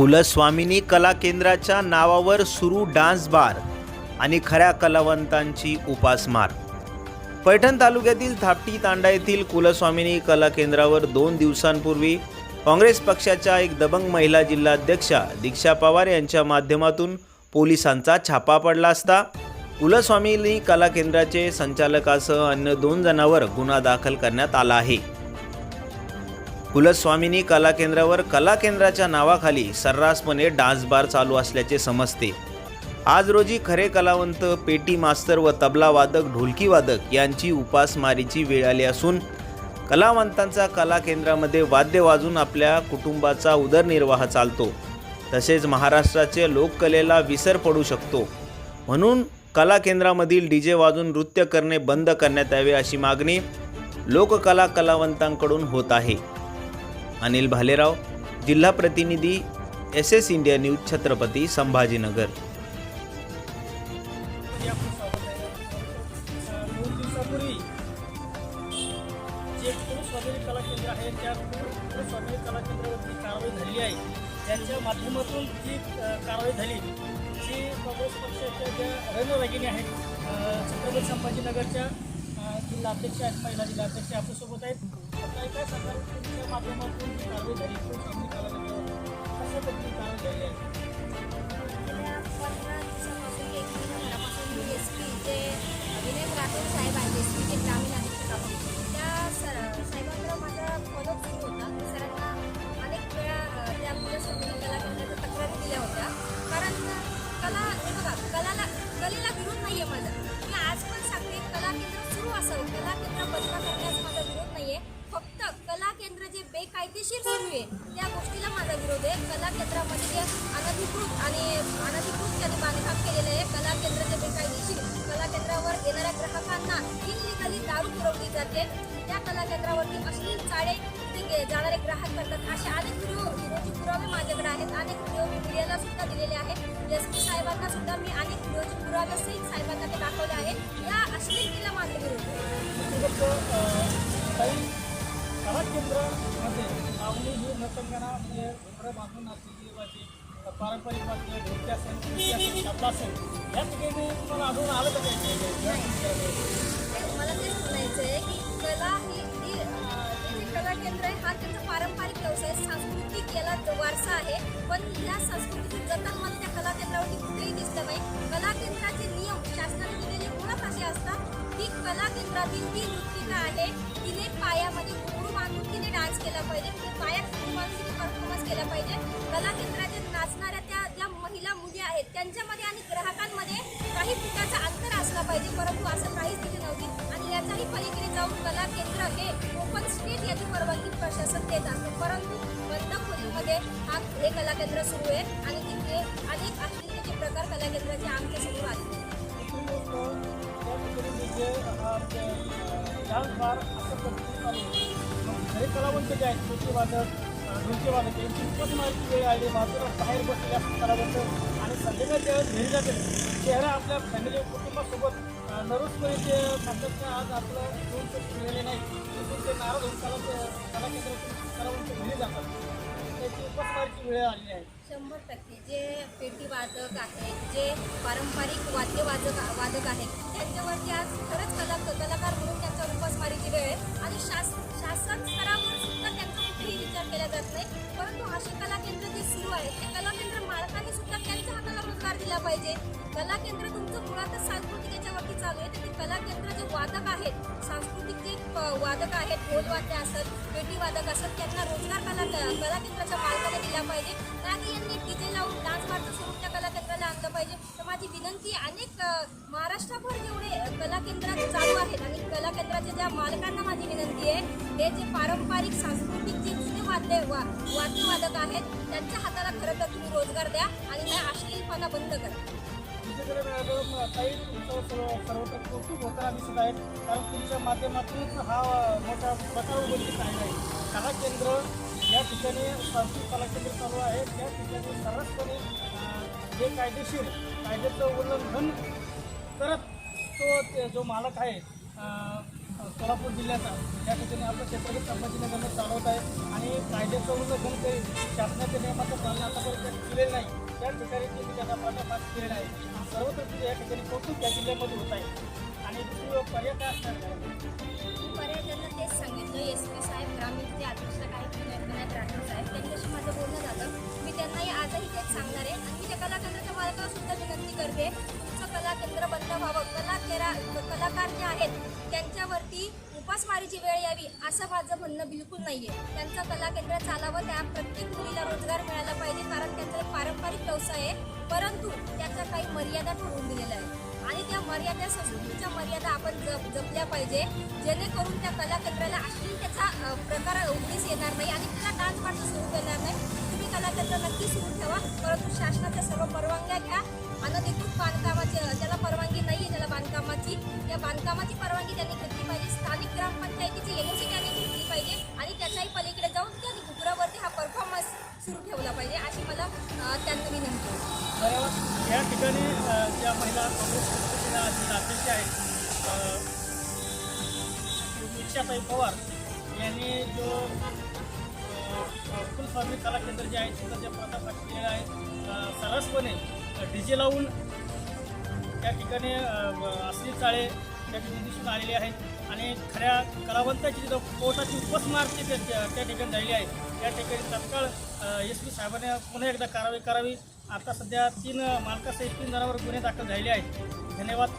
कुलस्वामिनी कला केंद्राच्या नावावर सुरू डान्स बार आणि खऱ्या कलावंतांची उपासमार पैठण तालुक्यातील थापटी तांडा येथील कुलस्वामिनी कला केंद्रावर दोन दिवसांपूर्वी काँग्रेस पक्षाच्या एक दबंग महिला जिल्हाध्यक्षा दीक्षा पवार यांच्या माध्यमातून पोलिसांचा छापा पडला असता कुलस्वामिनी कला केंद्राचे संचालकासह अन्य दोन जणांवर गुन्हा दाखल करण्यात आला आहे. कुलस्वामिनी कला केंद्रावर कला केंद्राच्या नावाखाली सर्रासपणे डान्स बार चालू असल्याचे समजते. आज रोजी खरे कलावंत पेटी मास्तर व तबलावादक ढोलकीवादक ढोलकी वादक यांची उपासमारीची वेळ आली असून कलावंतांचा कला केंद्रामध्ये वाद्य वाजून आपल्या कुटुंबाचा उदरनिर्वाह चालतो. तसेच महाराष्ट्राचे लोककलेला विसर पडू शकतो. म्हणून कला केंद्रामधील डी जे वाजून नृत्य करणे बंद करण्यात यावे अशी मागणी लोककला कलावंतांकडून होत आहे. अनिल भालेराव जिल्हा प्रतिनिधी S S India news Chhatrapati Sambhajinagar. या जे पूर्ण कला केंद्र आहे त्या पूर्ण कला केंद्रावरती कारवाई झालेली आहे ज्यांच्या माध्यमातून जी कारवाई झाली जी काँग्रेस पक्षाच्या ज्या रणरागिणी आहेत छत्रपती संभाजीनगरच्या जिल्हा अध्यक्ष आहेत महिला जिल्हा अध्यक्ष आपल्यासोबत आहेत. काय काय सांगाल? तुमच्या पंधरा दिवसापासून एस पी जे विनय राठोड साहेब आहेत. एस पीचे ग्रामीण कायदेशीर बेकायदेशीर सुरू आहे. त्या गोष्टीला माझा विरोध आहे. कला केंद्रामध्ये जे अनधिकृत आणि अनधिकृत त्यांनी बांधकाम केलेलं आहे कला केंद्र जे बेकायदेशीर कला केंद्रावर येणाऱ्या ग्राहकांना इनलिगली दारू पुरवली जाते. त्या कला केंद्रावरती अश्लील चाळे जाणारे ग्राहक करतात. असे अनेक व्हिडिओ व्हिडिओचे पुरावे माझ्याकडे आहेत. अनेक व्हिडिओ मी मीडियाला सुद्धा दिलेले आहेत एस पी साहेबांना सुद्धा मी अनेक व्हिडिओचे पुरावे सहित साहेबांना ते दाखवले आहे. या अश्लीलतेला माझा विरोध आहे. लावणी ही नर्तकांना म्हणजे घोंगडं बांधून नाचली पाहिजे. पारंपरिक वाद्य ढोलकी असेल पेटी असेल असेल या ठिकाणी तुम्हाला आढळून आलं का मला तेच म्हणायचं आहे की कला ही कला केंद्र आहे हा त्यांचा पारंपरिक व्यवसाय सांस्कृतिक याला वारसा आहे. पण या संस्कृतीचं जतन मला त्या कला केंद्रावरती कुठेही दिसलं नाही. कला केंद्राचे नियम शासनाने दिलेले मुळात असे असतात की कला केंद्रातील जी नृत्यिका आहे तिने पायामध्ये घुंगरू तिने डान्स केला पाहिजे तिने पायात परफॉर्मन्स केला पाहिजे. कला केंद्राच्या नाचणाऱ्या त्या ज्या महिला मुली आहेत त्यांच्यामध्ये आणि ग्राहकांमध्ये काही फुटाचा अंतर असला पाहिजे. परंतु असं काहीच तिथे नव्हती. आणि याचाही पलीकडे जाऊन कला केंद्र हे ओपन स्टेट याची परवानगी प्रशासन देत असते परंतु बंद खोलीमध्ये हा हे कला केंद्र सुरू आहे आणि तिथे अनेक अश्लीलतेचे प्रकार कला केंद्राचे आमच्या सुरू आले हा डान्स बार असं पद्धतीने खरे कलावंत जे आहेत पेटी वादक ढोलकी वादक यांची उपासमारीची वेळ आली बाजूला बाहेर बसलेले असतात कलावंत. आणि संध्याकाळच्या वेळेस घरी जाते चेहरा आपल्या फॅमिली कुटुंबासोबत नरोजपणे ते सांगतात की आज आपलं दोन पैसे मिळाले नाही तिथून ते नाराज होऊन कला कला कलावंत घरी जातात. त्याची उपासमारीची वेळ आलेली आहे. शंभर टक्के. जे पेटी वादक आहेत जे पारंपरिक वाद्य वादक वादक आहेत त्यांच्यावरती आज खरंच कला कलाकार म्हणून त्यांचा उपासमारीची वेळ आहे. आणि पाहिजे. कला केंद्र तुमचं मुळातच सांस्कृतिक याच्यावरती चालू आहे. तर ते कला केंद्र जे वादक आहेत सांस्कृतिक जे वादक आहेत ढोलवाद्य असत पेटी वादक असत त्यांना रोजगार कला कला केंद्राच्या मालकाने दिला पाहिजे. ना की यांनी डीजे लावून डान्स बारचं स्वरूप त्या कला केंद्राला आणलं पाहिजे. तर माझी विनंती अनेक अ, महाराष्ट्रभर जेवढे कला केंद्रात चालू आहेत आणि कला केंद्राच्या ज्या मालकांना माझी विनंती आहे हे जे पारंपरिक सांस्कृतिक जे जुने वाद्य वा वाद्यवादक आहेत त्यांच्या हाताला खरं तर तुम्ही रोजगार द्या आणि हा अश्लीलपणा बंद करा. काही तुमचं सर्वत्र कौतुक होताना दिसत आहे कारण तुमच्या माध्यमातूनच हा. मोठा प्रकार उघडकीस आलेला आहे कला केंद्र या ठिकाणी सांस्कृतिक कला केंद्र चालू आहे त्या ठिकाणी सर्रासपणे जे कायदेशीर कायद्याचं उल्लंघन करत तो ते जो मालक आहे सोलापूर जिल्ह्याचा या ठिकाणी आपलं छत्रपती संभाजीनगरनं चालवत आहे आणि कायद्याचं उल्लंघन शासनाच्या नियमाचं पालन आतापर्यंत दिलेलं नाही. त्या ठिकाणी त्यांनी त्यांना पाठोपाठ केलेला आहे. सर्वत्र तिथे या ठिकाणी कौतुक त्या जिल्ह्यामध्ये होत आहे. आणि दुसरी पर्याय असणार कलाकार जे आहेत. त्यांच्यावरती उपासमारीची वेळ यावी असं माझं म्हणणं बिलकुल नाही आहे त्यांचं कला केंद्र चालावं त्या प्रत्येक मुलीला रोजगार मिळाला पाहिजे कारण त्यांचा एक पारंपरिक व्यवसाय आहे. परंतु त्याच्या काही मर्यादा ठरवून दिलेल्या आहेत. आणि त्या मर्यादा संस्कृतीच्या मर्यादा आपण जप जपल्या पाहिजे. जेणेकरून त्या कला केंद्राला त्याचा प्रकार उघडीस येणार नाही आणि त्याला डान्स पार्टी सुरू करणार नाही. तुम्ही कला केंद्र नक्की सुरू ठेवा. परंतु सुरू ठेवला पाहिजे. अशी मला अ, त्यांना विनंती आहे या ठिकाणी ज्या महिला काँग्रेस अध्यक्ष आहेत अ, पवार यांनी जो फुलफार्मी कला केंद्र जे आहे तिथं जे प्रथा केलेला आहे सरसपणे डी जे लावून त्या ठिकाणी असली चाळे त्या ठिकाणी दिसून आलेले आहेत आणि खऱ्या कलावंताची जिथं पोटाची उपस्मारती त्या- त्या ठिकाणी झालेली आहे. त्या ठिकाणी तत्काळ एस पी साहेबांनी पुन्हा एकदा कारवाई करावी. आता सध्या तीन मालकासहित तीन जणांवर गुन्हे दाखल झालेले आहेत. धन्यवाद.